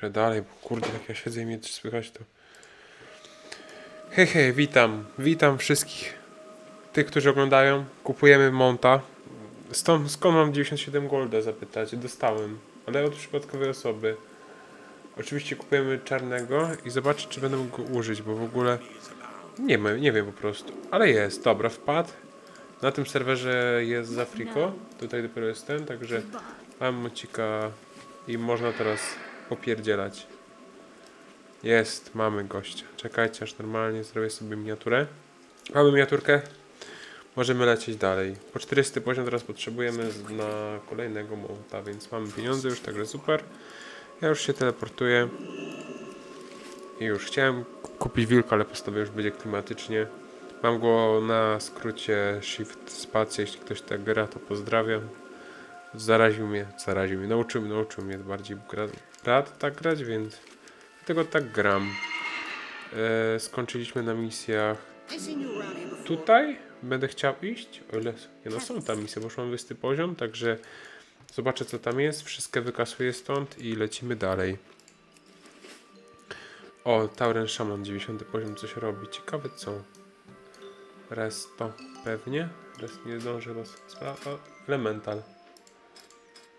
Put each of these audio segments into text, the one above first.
trochę dalej, bo kurde, jak ja siedzę i mnie coś słychać, to... Hej, witam, witam wszystkich tych, którzy oglądają. Kupujemy monta. Stąd, skąd mam 97 golda, zapytacie? Dostałem, ale od przypadkowej osoby. Oczywiście kupujemy czarnego i zobaczę, czy będę mógł go użyć, bo w ogóle nie nie wiem po prostu. Ale jest, dobra, wpadł. Na tym serwerze jest z Afriko, tutaj dopiero jestem, także mam mocika i można teraz popierdzielać. Jest, mamy gościa. Czekajcie, aż normalnie zrobię sobie miniaturę. Mamy miniaturkę. Możemy lecieć dalej. Po 400 poziom teraz potrzebujemy na kolejnego monta, więc mamy pieniądze już, także super. Ja już się teleportuję. I już chciałem ku- kupić wilka, ale postawię już będzie klimatycznie. Mam go na skrócie Shift Spacja, jeśli ktoś tak gra, to pozdrawiam. Zaraził mnie, zaraził mnie, nauczył, nauczył mnie bardziej gra, brat tak grać, więc dlatego tak gram. E, skończyliśmy na misjach tutaj. Będę chciał iść, o ile nie no są tam misje, bo już mam 20 poziom, także zobaczę co tam jest, wszystkie wykasuję stąd i lecimy dalej. O, Tauren Shaman 90 poziom coś robi, ciekawe co. Resto pewnie, Rest nie spra- o, Elemental.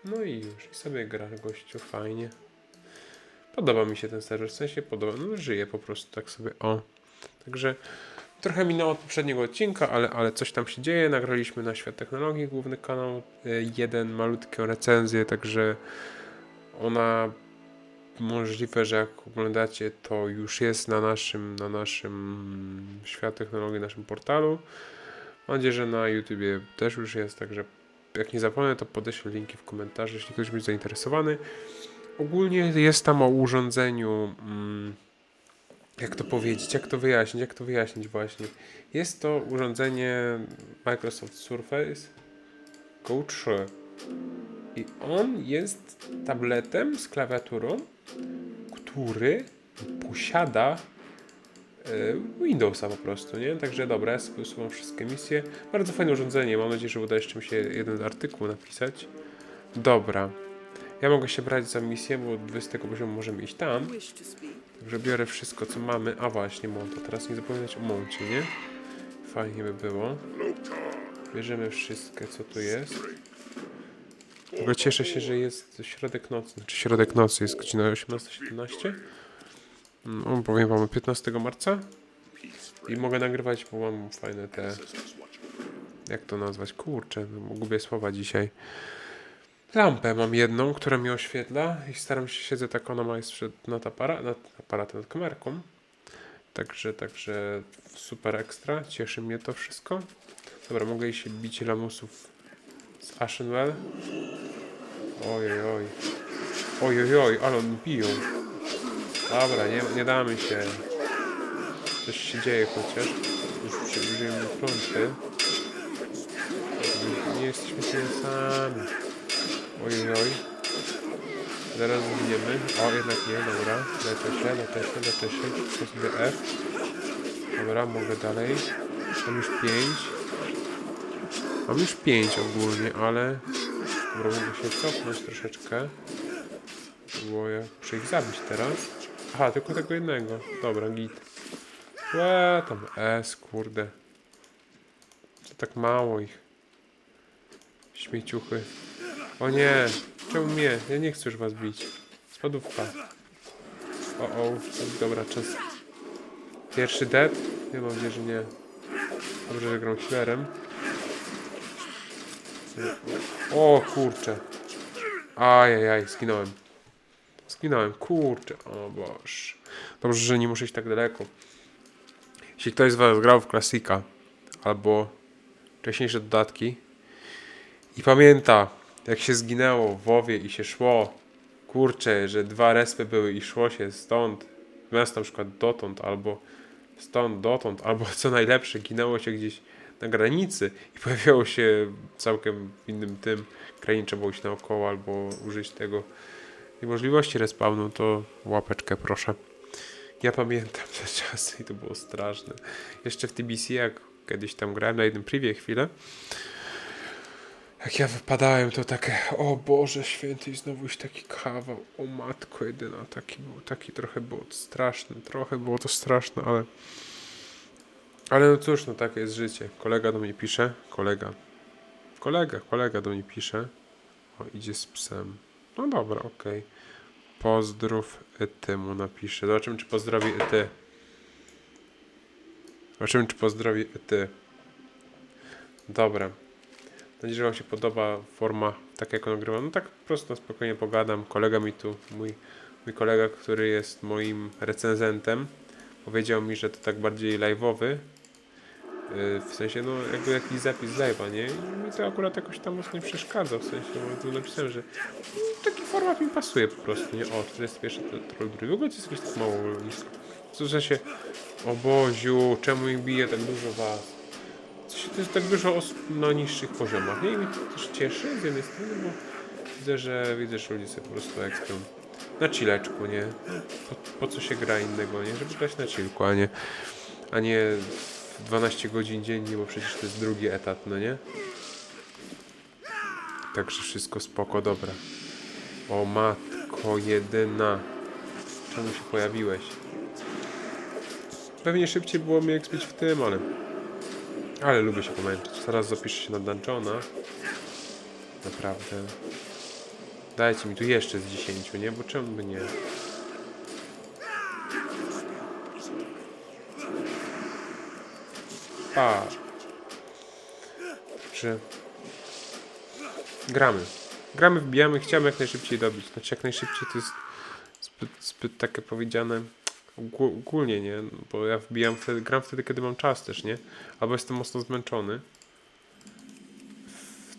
No i już, i sobie gra gościu, fajnie. Podoba mi się ten serwer, w sensie podoba, no żyje po prostu tak sobie, o. Także trochę minęło od poprzedniego odcinka, ale, ale coś tam się dzieje. Nagraliśmy na Świat Technologii, główny kanał, y, jeden malutką recenzję, także ona możliwe, że jak oglądacie, to już jest na naszym, na naszym Świat Technologii, naszym portalu. Mam nadzieję, że na YouTubie też już jest, także jak nie zapomnę, to podeślę linki w komentarzu, jeśli ktoś będzie zainteresowany. Ogólnie jest tam o urządzeniu. Mm, jak to powiedzieć, jak to wyjaśnić, jak to wyjaśnić właśnie. Jest to urządzenie Microsoft Surface Go 3 i on jest tabletem z klawiaturą, który posiada e, Windowsa po prostu, nie? Także dobra, ja wszystkie misje. Bardzo fajne urządzenie, mam nadzieję, że uda jeszcze mi się jeden artykuł napisać. Dobra. Ja mogę się brać za misję, bo od 20 poziomu możemy iść tam. Także biorę wszystko, co mamy. A właśnie, Monta. Teraz nie zapominać o Moncie, nie? Fajnie by było. Bierzemy wszystkie, co tu jest. Ogóle cieszę się, że jest środek nocy. Znaczy środek nocy jest godzina 18.17. No, powiem wam 15 marca. I mogę nagrywać, bo mam fajne te... Jak to nazwać? Kurczę, no, gubię słowa dzisiaj. Lampę mam jedną, która mi oświetla i staram się, siedzę tak, ona ma jest przed, nad, apara, nad aparatem, nad kamerką. Także, także super ekstra, cieszy mnie to wszystko. Dobra, mogę iść bić lamusów z Ashenwell. Oj, oj, oj. Oj, ale oni biją. Dobra, nie, nie damy się. Coś się dzieje chociaż. Już przybliżymy fronty. Nie jesteśmy sami. Oj, oj, oj. Zaraz zginiemy. O, jednak nie, dobra. Lecę się, lecę się, lecę się. Wciskam sobie F. Dobra, mogę dalej. Mam już 5. Mam już 5 ogólnie, ale... Dobra, mogę się cofnąć troszeczkę. Bo ja muszę ich zabić teraz. Aha, tylko tego jednego. Dobra, git. Łe, tam S, kurde. To tak mało ich. Śmieciuchy. O nie, czemu mnie? Ja nie chcę już was bić. Spadówka. O, o, dobra, czas. Pierwszy dead? Nie mam nadzieję, że nie. Dobrze, że gram healerem. O kurczę. Ajajaj, zginąłem. Zginąłem, kurczę. O boż. Dobrze, że nie muszę iść tak daleko. Jeśli ktoś z was grał w klasika albo wcześniejsze dodatki i pamięta, jak się zginęło w WoWie i się szło, kurczę, że dwa respy były i szło się stąd, zamiast na przykład dotąd, albo stąd dotąd, albo co najlepsze, ginęło się gdzieś na granicy i pojawiało się całkiem w innym tym, krainie trzeba iść naokoło, albo użyć tego możliwości respawnu, to łapeczkę proszę. Ja pamiętam te czasy i to było straszne. Jeszcze w TBC, jak kiedyś tam grałem na jednym privie chwilę, Jak ja wypadałem, to takie, o Boże święty, i znowu już taki kawał, o matko jedyna, taki był, taki trochę było to straszne, trochę było to straszne, ale... Ale no cóż, no takie jest życie. Kolega do mnie pisze, kolega, kolega, kolega do mnie pisze, o idzie z psem. No dobra, okej. Pozdrów ty mu napiszę. Zobaczymy, czy pozdrowi ty. Zobaczymy, czy pozdrowi ty. Dobra. Nadzieję, że Wam się podoba forma, tak jak on nagrywa. No tak prosto, spokojnie pogadam. Kolega mi tu, mój, mój kolega, który jest moim recenzentem, powiedział mi, że to tak bardziej live'owy. Yy, W sensie, no jakby jakiś zapis live'a, nie? I mi to akurat jakoś tam mocno nie przeszkadza, w sensie, bo tu napisałem, że taki format mi pasuje po prostu, nie? O, 41 to troll drugi. W ogóle to jest jakieś tak mało. W sensie, o Boziu, czemu ich bije tak dużo was? To jest tak dużo osób na niższych poziomach, nie? I mnie to też cieszy z jednej strony, bo widzę, że widzę, że ludzie sobie po prostu ekspią na chilleczku, nie? Po, po co się gra innego, nie? Żeby grać na chillku, a nie, a nie w 12 godzin dziennie, bo przecież to jest drugi etat, no nie? Także wszystko spoko, dobra. O matko jedyna. Czemu się pojawiłeś? Pewnie szybciej było mnie ekspić w tym, ale... Ale lubię się pomęczyć. Zaraz zapiszę się na dungeona. Naprawdę. Dajcie mi tu jeszcze z 10, nie? Bo czemu by nie? A. Czy... Gramy. Gramy, wbijamy, chciałem jak najszybciej dobić. Znaczy jak najszybciej to jest zbyt, zbyt takie powiedziane ogólnie, nie? Bo ja wbijam wtedy, gram wtedy, kiedy mam czas też, nie? Albo jestem mocno zmęczony.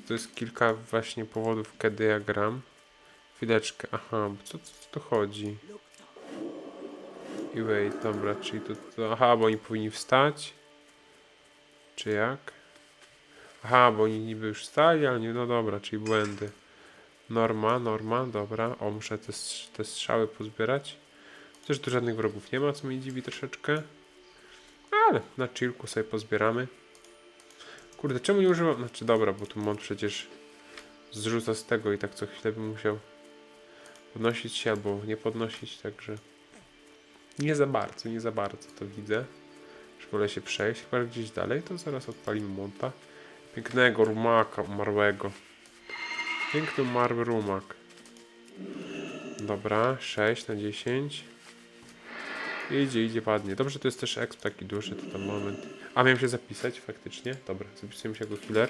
To jest kilka właśnie powodów, kiedy ja gram. Chwileczkę, aha, bo co, co tu chodzi? I wait, dobra, czyli to, to, aha, bo oni powinni wstać. Czy jak? Aha, bo oni niby już wstali, ale nie, no dobra, czyli błędy. Norma, norma, dobra. O, muszę te, te strzały pozbierać. Też tu żadnych wrogów nie ma, co mnie dziwi troszeczkę. Ale na chillku sobie pozbieramy. Kurde, czemu nie używam... Znaczy dobra, bo tu mont przecież zrzuca z tego i tak co chwilę bym musiał podnosić się albo nie podnosić, także nie za bardzo, nie za bardzo to widzę. Wolę się przejść, chyba gdzieś dalej, to zaraz odpalimy monta. Pięknego rumaka umarłego. Piękny umarły rumak. Dobra, 6 na 10. Idzie, idzie ładnie. Dobrze, to jest też exp taki duży, to tam moment. A miałem się zapisać faktycznie. Dobra, zapisujemy się jako killer.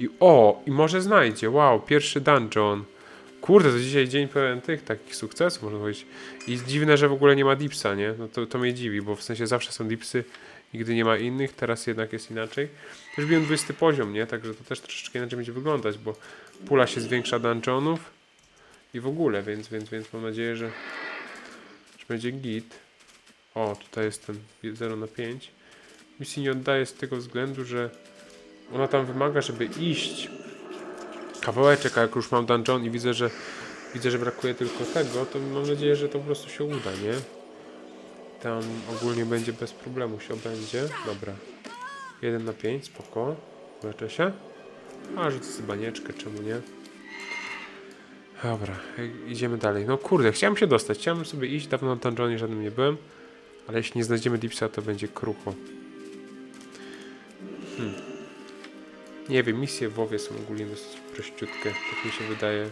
I o, i może znajdzie. Wow, pierwszy dungeon. Kurde, to dzisiaj dzień pełen tych takich sukcesów, można powiedzieć. I dziwne, że w ogóle nie ma dipsa, nie? No to, to mnie dziwi, bo w sensie zawsze są dipsy, nigdy nie ma innych, teraz jednak jest inaczej. Już biłem 20 poziom, nie? Także to też troszeczkę inaczej będzie wyglądać, bo pula się zwiększa dungeonów i w ogóle, więc, więc, więc mam nadzieję, że, że będzie git. O, tutaj jest ten 0 na 5. Misji nie oddaję z tego względu, że ona tam wymaga, żeby iść kawałeczek, a jak już mam dungeon i widzę, że widzę, że brakuje tylko tego, to mam nadzieję, że to po prostu się uda, nie? Tam ogólnie będzie bez problemu się obędzie. Dobra. 1 na 5, spoko. Leczę się. A, rzucę sobie banieczkę, czemu nie? Dobra, idziemy dalej. No kurde, chciałem się dostać. Chciałem sobie iść, dawno na dungeonie żadnym nie byłem. Ale jeśli nie znajdziemy Dipsa, to będzie krucho. Hmm. Nie wiem, misje w WoWie są ogólnie dosyć prościutkie, tak mi się wydaje.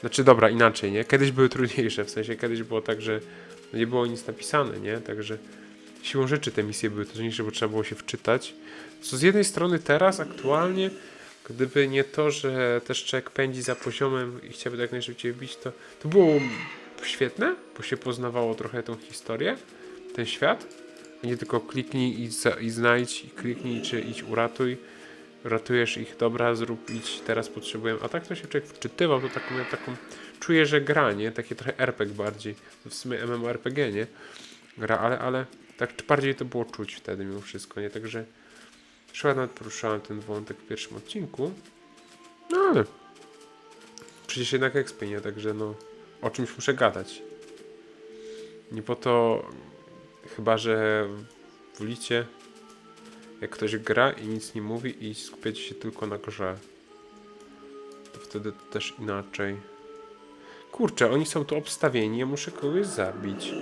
Znaczy, dobra, inaczej, nie? Kiedyś były trudniejsze, w sensie kiedyś było tak, że nie było nic napisane, nie? Także siłą rzeczy te misje były trudniejsze, bo trzeba było się wczytać. Co z jednej strony teraz, aktualnie, gdyby nie to, że też człowiek pędzi za poziomem i chciałby jak najszybciej wbić, to, to było świetne, bo się poznawało trochę tą historię, ten świat. Nie tylko kliknij i, i znajdź, i kliknij, czy idź uratuj. Ratujesz ich, dobra, zrób, idź, teraz potrzebuję. A tak to się człowiek wczytywał, to taką, taką, czuję, że gra, nie? Takie trochę RPG bardziej. W sumie MMORPG, nie? Gra, ale, ale tak bardziej to było czuć wtedy mimo wszystko, nie? Także Szła nawet poruszałem ten wątek w pierwszym odcinku. No ale przecież jednak XP, nie? Także no o czymś muszę gadać. Nie po to chyba, że wolicie jak ktoś gra i nic nie mówi i skupiacie się tylko na grze. wtedy to też inaczej. Kurczę, oni są tu obstawieni, ja muszę kogoś zabić.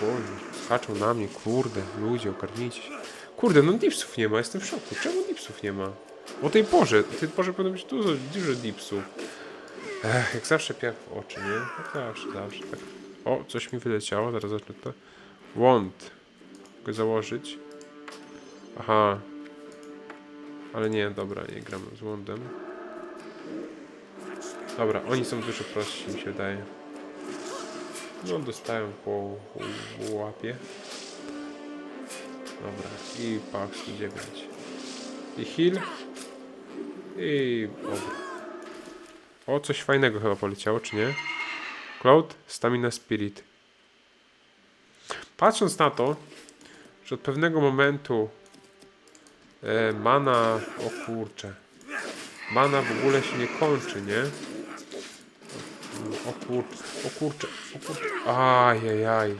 Boże, skaczą na mnie, kurde, ludzie, ogarnijcie się. Kurde, no dipsów nie ma, jestem w szoku. Czemu dipsów nie ma? O tej porze, o tej porze powinno być dużo, dużo dipsów. Jak zawsze piach w oczy, nie? Jak zawsze, zawsze tak. O, coś mi wyleciało, zaraz zacznę to. Wand. Mogę założyć. Aha. Ale nie, dobra, nie gramy z Wandem. Dobra, oni są dużo prostsi, mi się wydaje. No, dostają po łapie. Dobra, i pak 109. I heal. I... Dobra. O, coś fajnego chyba poleciało, czy nie? Cloud, Stamina Spirit. Patrząc na to, że od pewnego momentu e, mana... O kurcze. Mana w ogóle się nie kończy, nie? O kurcze, o kurcze, o kurcze. Ajajaj.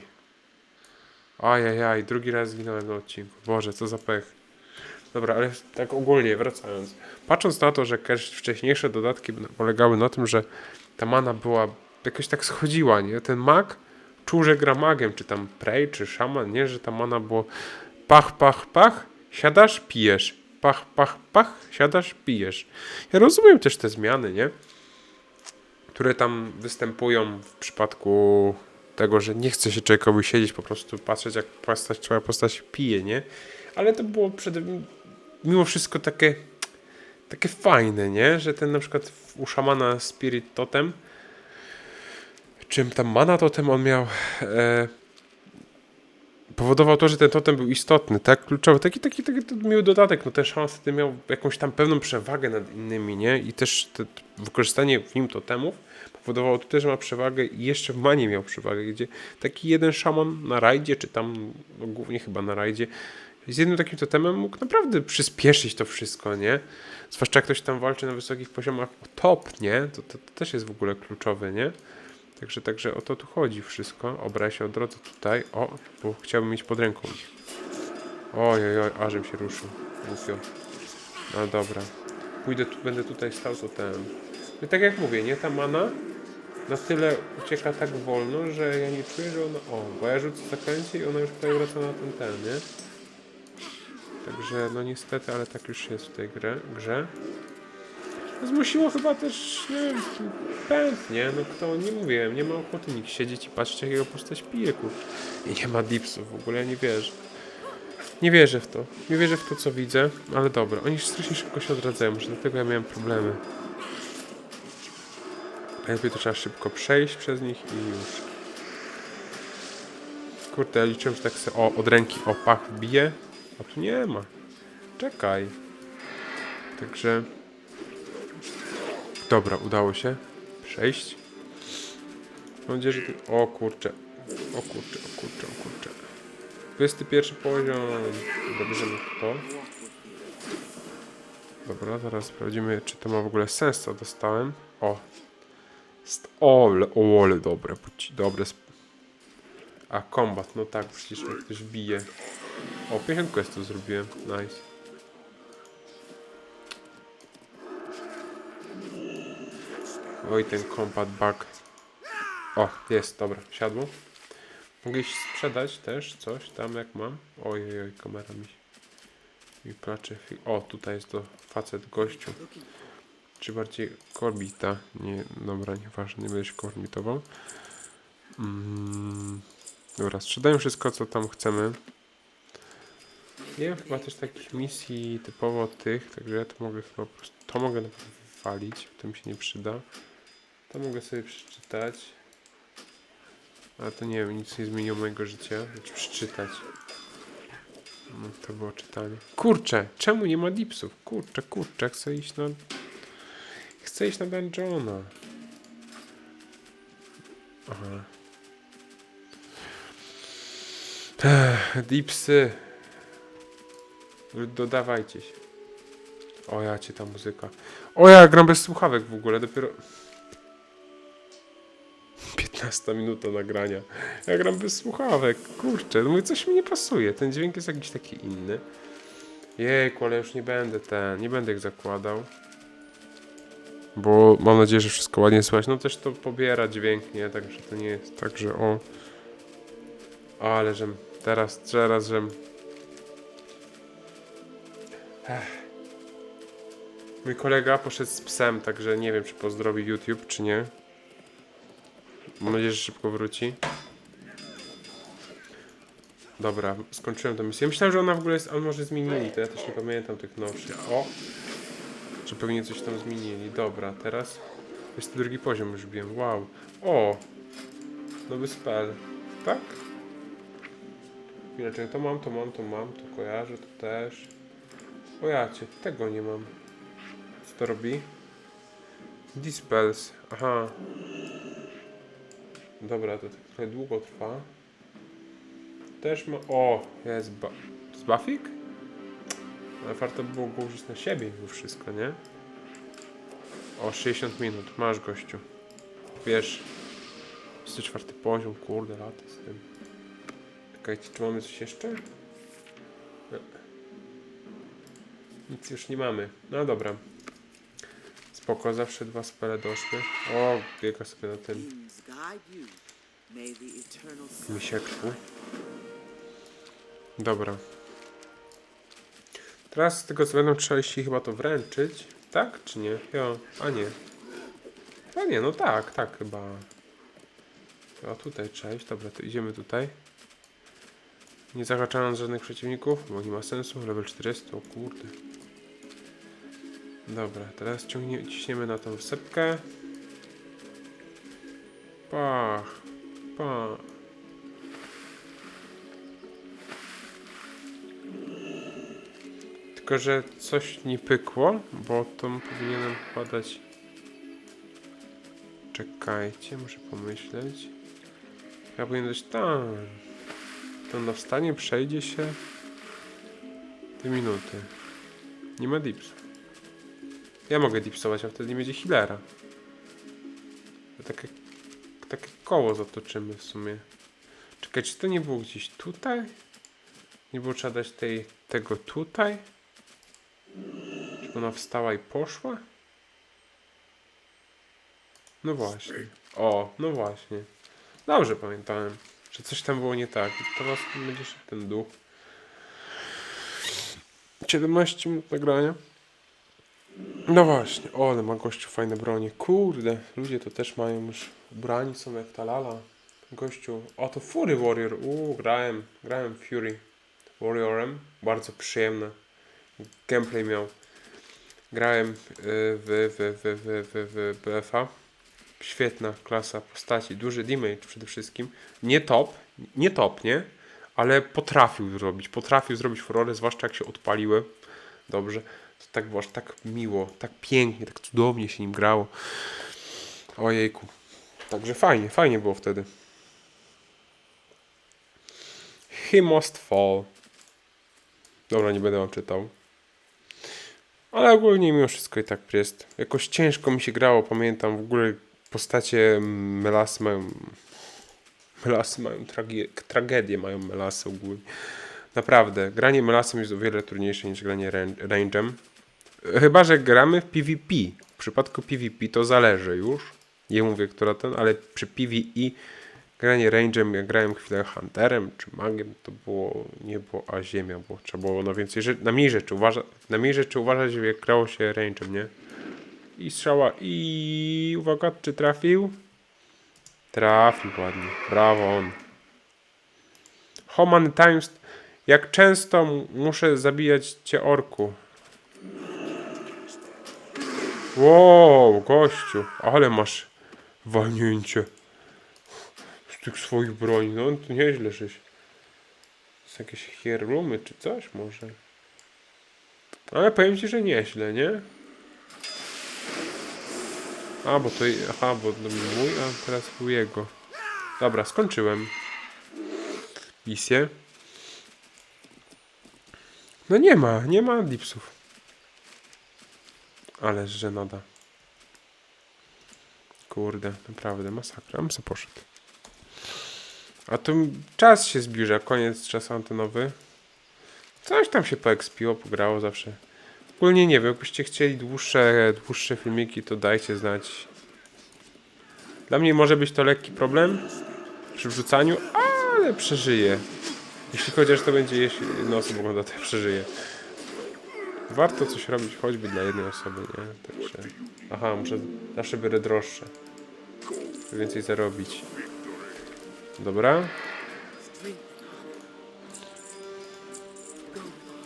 Ajajaj, drugi raz zginąłem na odcinku. Boże, co za pech. Dobra, ale tak ogólnie wracając. Patrząc na to, że wcześniejsze dodatki polegały na tym, że ta mana była jakoś tak schodziła, nie? Ten mag czuł, że gra magiem, czy tam prej, czy szaman, nie? Że ta mana było pach, pach, pach, siadasz, pijesz. Pach, pach, pach, siadasz, pijesz. Ja rozumiem też te zmiany, nie? Które tam występują w przypadku tego, że nie chce się człowiekowi siedzieć, po prostu patrzeć, jak postać, postać pije, nie? Ale to było przede mimo wszystko takie, takie fajne, nie? Że ten na przykład u szamana Spirit Totem, czym tam mana totem on miał, e, powodował to, że ten totem był istotny, tak? Kluczowy, taki, taki, taki miły dodatek, no ten szaman wtedy miał jakąś tam pewną przewagę nad innymi, nie? I też te, wykorzystanie w nim totemów powodowało to też, że ma przewagę i jeszcze w manie miał przewagę, gdzie taki jeden szaman na rajdzie, czy tam, no głównie chyba na rajdzie, z jednym takim totemem mógł naprawdę przyspieszyć to wszystko, nie? Zwłaszcza jak ktoś tam walczy na wysokich poziomach o top, nie? To, to, to też jest w ogóle kluczowe, nie? Także, także o to tu chodzi wszystko. Obra ja się odrodzę tutaj. O, bo chciałbym mieć pod ręką ich. Oj, oj, ażem się ruszył. Głupio. No dobra. Pójdę tu, będę tutaj stał to ten. No tak jak mówię, nie? Ta mana na tyle ucieka tak wolno, że ja nie czuję, że ona... O, bo ja rzucę zaklęcie i ona już tutaj wraca na ten ten, nie? Także no niestety, ale tak już jest w tej grze. Zmusiło chyba też, nie wiem, pęd, nie? No kto, nie mówiłem, nie ma ochoty nikt siedzieć i patrzeć jakiego postać pije. I nie ma dipsów w ogóle, ja nie wierzę. Nie wierzę w to. Nie wierzę w to, co widzę, ale dobra. Oni strasznie szybko się odradzają, może dlatego ja miałem problemy. Najlepiej to trzeba szybko przejść przez nich i już. Kurde, liczyłem, że tak se... O, od ręki, o, pach, bije. A tu nie ma. Czekaj. Także... Dobra, udało się przejść. Mam nadzieję, że... O kurczę. O kurczę, o kurczę, o kurczę. 21 poziom. Dobierzemy to. Dobra, zaraz sprawdzimy, czy to ma w ogóle sens, co dostałem. O. St- O, o, ale dobre, dobre. A, kombat, no tak, przecież mnie ktoś bije. O, 50 questów zrobiłem, nice. Oj, ten kombat bug. O, jest, dobra, siadło. Mogę sprzedać też coś tam jak mam. Oj, oj, kamera mi, mi placze. Fi- O, tutaj jest to facet gościu. Czy bardziej korbita? Nie, dobra, nieważne, nie będę się korbitował. Mm, dobra, sprzedają wszystko, co tam chcemy. Nie wiem chyba też takich misji typowo tych, także ja to mogę chyba to mogę wywalić, to mi się nie przyda. To mogę sobie przeczytać. Ale to nie wiem, nic nie zmieniło mojego życia. Znaczy przeczytać. No, to było czytanie. Kurczę, czemu nie ma dipsów? Kurczę, kurczę, chcę iść na... Chcę iść na dungeona. Aha. Dipsy. Dodawajcie się. O ja cię ta muzyka. O ja gram bez słuchawek w ogóle, dopiero... 15 minuta nagrania. Ja gram bez słuchawek. Kurczę, no mówię, coś mi nie pasuje. Ten dźwięk jest jakiś taki inny. Jejku, ale już nie będę ten, nie będę ich zakładał. Bo mam nadzieję, że wszystko ładnie słychać. No też to pobiera dźwięk, nie? Także to nie jest tak, że o... Ale żem... Teraz, teraz żem... Ech. Mój kolega poszedł z psem, także nie wiem, czy pozdrowi YouTube, czy nie. Mam nadzieję, że szybko wróci. Dobra, skończyłem tę misję. Myślałem, że ona w ogóle jest, ale może zmienili, to ja też nie pamiętam tych nowszych. O! Że pewnie coś tam zmienili. Dobra, teraz jest drugi poziom już wiem. Wow. O! Nowy spell. Tak? Chwileczkę, to mam, to mam, to mam, to kojarzę, to też. O jacie, tego nie mam. Co to robi? Dispels. Aha. Dobra, to tak trochę długo trwa. Też ma... O! Jest ba... To jest Bafik? Ale warto było go użyć na siebie mimo wszystko, nie? O, 60 minut. Masz, gościu. Wiesz. 104 poziom, kurde, laty z tym. Czekajcie, czy mamy coś jeszcze? Nie. Nic już nie mamy. No dobra. Spoko, zawsze dwa spele doszły. O, biega sobie na tym misieczku. Dobra. Teraz z tego co będą trzeba jeśli chyba to wręczyć. Tak czy nie? Jo, a nie. A nie, no tak, tak chyba. A tutaj cześć, dobra, to idziemy tutaj. Nie zahaczając żadnych przeciwników, bo nie ma sensu. Level 40, o kurde. Dobra, teraz ciągnie, ciśniemy na tą wsepkę. Pach, pach. Tylko, że coś nie pykło, bo to powinienem wkładać. Czekajcie, muszę pomyśleć. Ja powinien dać tam. To na wstanie przejdzie się. Dwie minuty. Nie ma dips. Ja mogę dipsować, a wtedy nie będzie healera. Takie, takie koło zatoczymy w sumie. Czekaj, czy to nie było gdzieś tutaj? Nie było trzeba dać tej, tego tutaj? Czy ona wstała i poszła? No właśnie. O, no właśnie. Dobrze pamiętałem, że coś tam było nie tak. Teraz będzie szedł ten duch. 17 minut nagrania. No właśnie. O, ale ma gościu fajne bronie. Kurde, ludzie to też mają już ubrani są jak ta lala. Gościu. O, to Fury Warrior. Uuu, grałem. Grałem Fury Warriorem. Bardzo przyjemne. Gameplay miał. Grałem y, w, w, w, w, w, w BFA. Świetna klasa postaci. Duży damage przede wszystkim. Nie top. Nie top, nie? Ale potrafił zrobić. Potrafił zrobić furorę, zwłaszcza jak się odpaliłem. Dobrze. To tak było aż tak miło, tak pięknie, tak cudownie się nim grało. Ojejku. Także fajnie, fajnie było wtedy. He must fall. Dobra, nie będę wam czytał. Ale ogólnie mimo wszystko i tak jest. Jakoś ciężko mi się grało, pamiętam w ogóle postacie Melasy mają... Melasy mają tragedię, mają Melasy ogólnie. Naprawdę, granie Melasem jest o wiele trudniejsze niż granie ran- range'em. Chyba, że gramy w PvP. W przypadku PvP to zależy już. Nie mówię, która ten, ale przy PvE granie range'em, jak grałem chwilę hunterem czy magiem, to było nie a ziemia, bo trzeba było na więcej na mniej rzeczy uważa, na mniej rzeczy uważać, jak grało się range'em, nie? I strzała i uwaga, czy trafił? Trafił ładnie. Brawo on. How many times jak często muszę zabijać cię orku? Wow, gościu, ale masz walnięcie z tych swoich broni. No to nieźle, żeś. Jest jakieś hierlumy czy coś może. Ale powiem ci, że nieźle, nie? A, bo to... Aha, bo to mój, a teraz był jego. Dobra, skończyłem. Misję. No nie ma, nie ma dipsów. Ale żenada. Kurde, naprawdę, masakra. Bym se poszedł. A tu czas się zbliża, koniec czasu antenowy. Coś tam się poekspiło, pograło zawsze. Ogólnie nie wiem, jakbyście chcieli dłuższe, dłuższe filmiki, to dajcie znać. Dla mnie może być to lekki problem przy wrzucaniu, ale przeżyję. Jeśli chociaż to będzie jeśli jedna osoba ogląda, to ja przeżyję. Warto coś robić choćby dla jednej osoby, nie? Także... Aha, muszę... Zawsze biorę droższe. Więcej zarobić. Dobra.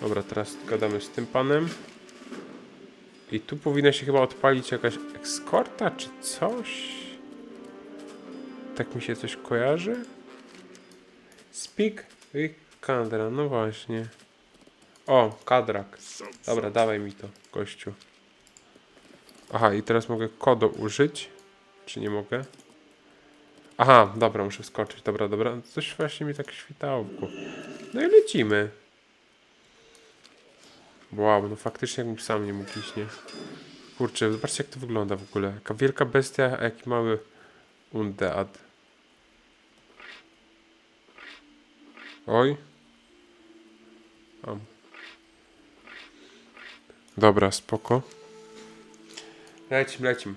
Dobra, teraz gadamy z tym panem. I tu powinna się chyba odpalić jakaś eskorta czy coś. Tak mi się coś kojarzy. Speak with Kadra, no właśnie. O, kadrak. Dobra, dawaj mi to, gościu. Aha, i teraz mogę kodo użyć. Czy nie mogę? Aha, dobra, muszę skoczyć. Dobra, dobra. Coś właśnie mi tak świtało. w. No i lecimy. Wow, no faktycznie jakbym sam nie mógł iść, nie? Kurczę, zobaczcie jak to wygląda w ogóle. Jaka wielka bestia, a jaki mały undead. Oj. Am. Dobra, spoko. Lecim, lecim.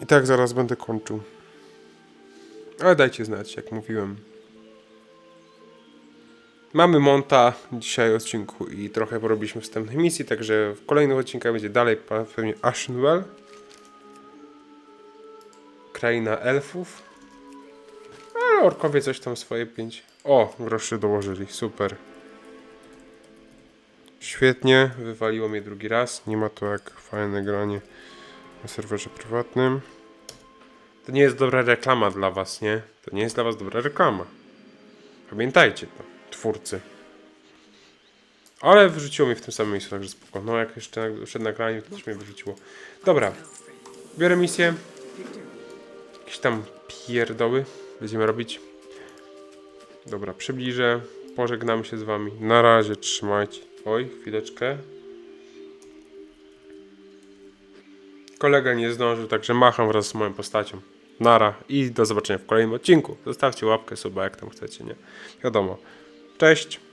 I tak zaraz będę kończył. Ale dajcie znać, jak mówiłem. Mamy monta dzisiaj odcinku i trochę porobiliśmy wstępnych misji, także w kolejnych odcinkach będzie dalej pewnie Ashenwell. Kraina elfów. Ale orkowie coś tam swoje pięć. O, groszy dołożyli, super. Świetnie, wywaliło mnie drugi raz. Nie ma to jak fajne granie na serwerze prywatnym. To nie jest dobra reklama dla was, nie? To nie jest dla was dobra reklama. Pamiętajcie to, twórcy. Ale wyrzuciło mnie w tym samym miejscu, także spoko. No jak jeszcze przed nagraniem, to też mnie wyrzuciło. Dobra, biorę misję. Jakieś tam pierdoły będziemy robić. Dobra, przybliżę. Pożegnamy się z wami. Na razie, trzymajcie. Oj, chwileczkę. Kolega nie zdążył, także macham wraz z moją postacią. Nara i do zobaczenia w kolejnym odcinku. Zostawcie łapkę, suba, jak tam chcecie, nie? Wiadomo. Cześć!